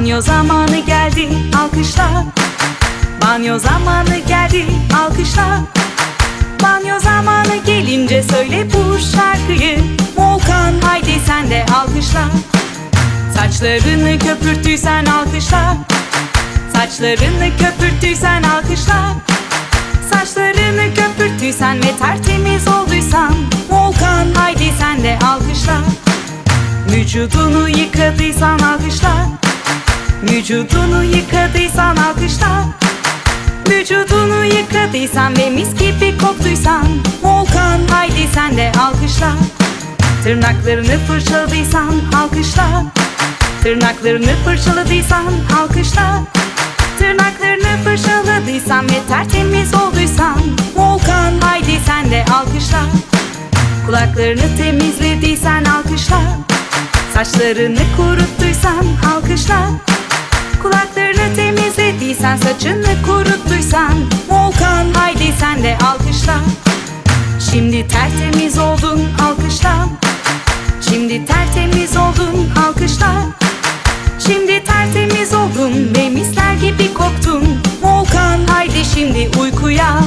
Banyo zamanı geldi alkışla. Banyo zamanı geldi alkışla. Banyo zamanı gelince söyle bu şarkıyı. Volkan haydi sen de alkışla. Saçlarını köpürttüysen alkışla. Saçlarını köpürttüysen alkışla. Saçlarını köpürttüysen ve tertemiz olduysan. Volkan haydi sen de alkışla. Vücudunu yıkadıysan alkışla Vücudunu yıkadıysan alkışla. Vücudunu yıkadıysan ve mis gibi koktuysan. Volkan haydi sen de alkışla. Tırnaklarını fırçaladıysan alkışla. Tırnaklarını fırçaladıysan alkışla. Tırnaklarını fırçaladıysan ve tertemiz olduysan. Volkan haydi sen de alkışla. Kulaklarını temizlediysen alkışla. Saçlarını kuruttuysan alkışla Saçını kuruttuysan Volkan Haydi sen de alkışla. Şimdi tertemiz oldun alkışla. Şimdi tertemiz oldun alkışla. Şimdi tertemiz oldun ve misler gibi koktun. Volkan Haydi şimdi uykuya.